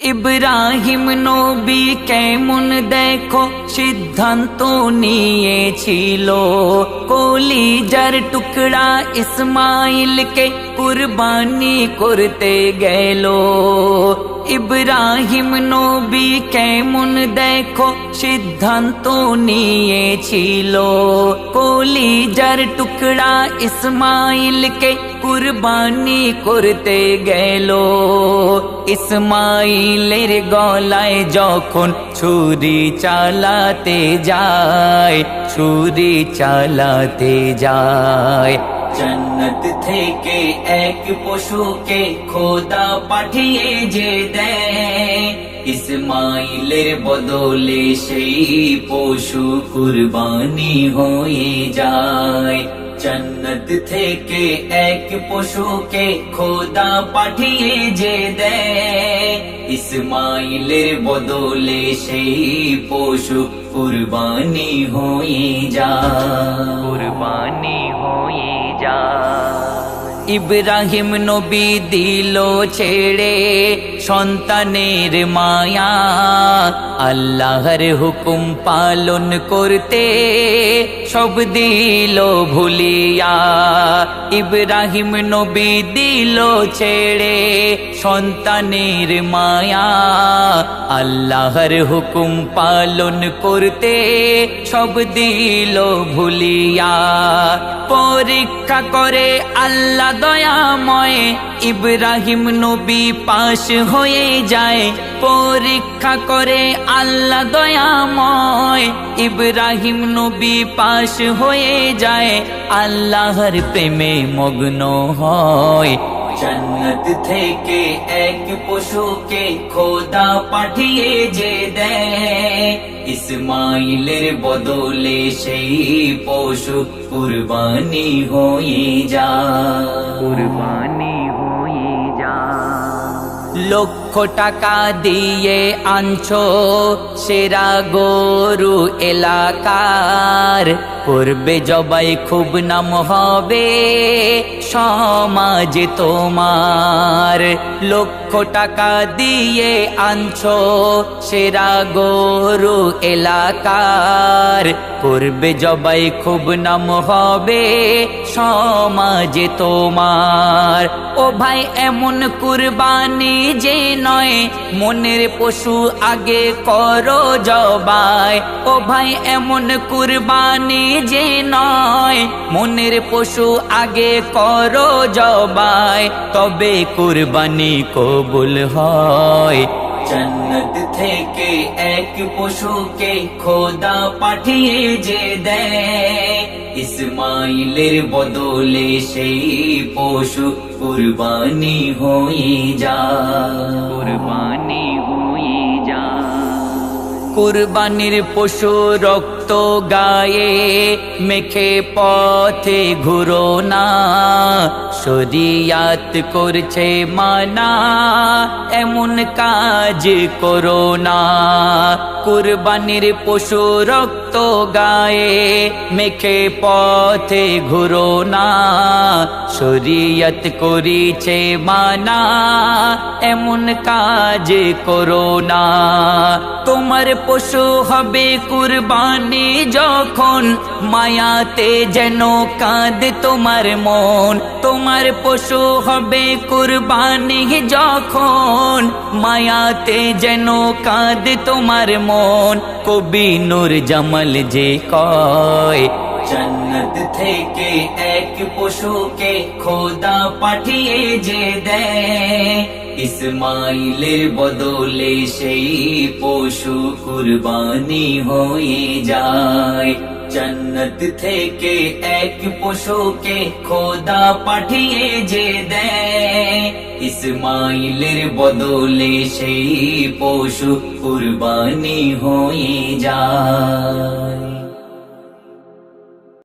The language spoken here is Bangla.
ইব্রাহিম নবী কেমন দেখো সিদ্ধান্ত নিয়েছিল। কলিজার টুকরা ইসমাইলকে কুরবানি করতে গেল। ইব্রাহিম নবী কেমন দেখো? সিদ্ধান্ত নিয়েছিল। কলিজার টুকরা ইসমাইলকে কুরবানি করতে গেল। ইসমাইলের গলায় যখন ছুরি চালাতে যায়, ছুরি চালাতে যায় জন্নত থেকে এক পশুকে খোদা পাঠিয়ে যে দেয় ইসমাইলের বদলে সেই পশু কুরবানি হয়ে যায় জন্নত থেকে এক পশুকে খোদা পাঠিয়ে যে দেয় ইসমাইলের বদলে সেই পশু কুরবানি হয়ে যায় কুরবানি হয়ে যায়। ইব্রাহিম নবী দিল ছেড়ে সন্তানের মায়া, আল্লাহর হুকুম পালন করতে সব দিল ভুলিয়া। ইব্রাহিম নবী দিল ছেড়ে সন্তানের মায়া, আল্লাহর হুকুম পালন করতে সব দিল ভুলিয়া। পরীক্ষা করে আল্লাহ দয়াময়, ইব্রাহিম নবী পাশ হয়ে যায়। পরীক্ষা করে আল্লাহ দয়াময়। ইব্রাহিম নবী পাশ হয়ে যায়। আল্লাহর প্রেমে মগ্ন হয়। জন্নত থেকে এক পশুকে খোদা পাঠিয়ে যে দেয়। ইসমাইলের বদলে সেই পশু কুরবানি হয়ে যা luật লক্ষ টাকা দিয়ে আনছো সেরা গরু এলাকার। করবে জবাই খুব নাম হবে সমাজ তোমার। লক্ষ টাকা দিয়ে আনছো সেরা গরু এলাকার। করবে জবাই খুব নাম হবে সমাজ তোমার। ও ভাই, এমন কুরবানি যে নয়, মনের পশু আগে করো জবাই। ও ভাই, এমন কুরবানি যে নয়, মনের পশু আগে করো জবাই। তবে কুরবানি কবুল হয়। জন্নত থেকে এক পশুকে খোদা পাঠিয়ে যে দেয় ইসমাইলের বদলে সেই পশু কুরবানি হয়ে যা কুরবানি হয়ে যা কুরবানির পশু রক্ত গায়ে মেখে পথে ঘুরো না। শরিয়াত করছে মানা, এমন কাজ করো না। কুরবানির পশু রক্ত গায়ে মেখে পথে ঘুরো না। শরিয়ত করিছে মানা, এমন কাজ করো না। তোমার পশু হবে কুরবানি যখন মায়াতে যেন কাঁদ তোমার মন, তোমার পশু হবে কুরবানি যখন মায়াতে যেন কাঁদ তোমার মন, কবি নূর জামাল যে কয়, জন্নত থেকে এক পশুকে খোদা পাঠিয়ে যে দেয়। ইসমাইলের বদলে সেই পশু কুরবানি হয়ে যায়। জন্নত থেকে এক পশুকে খোদা পাঠিয়ে যে দেয়। ইসমাইলের বদলে সেই পশু কুরবানি হয়ে যায়।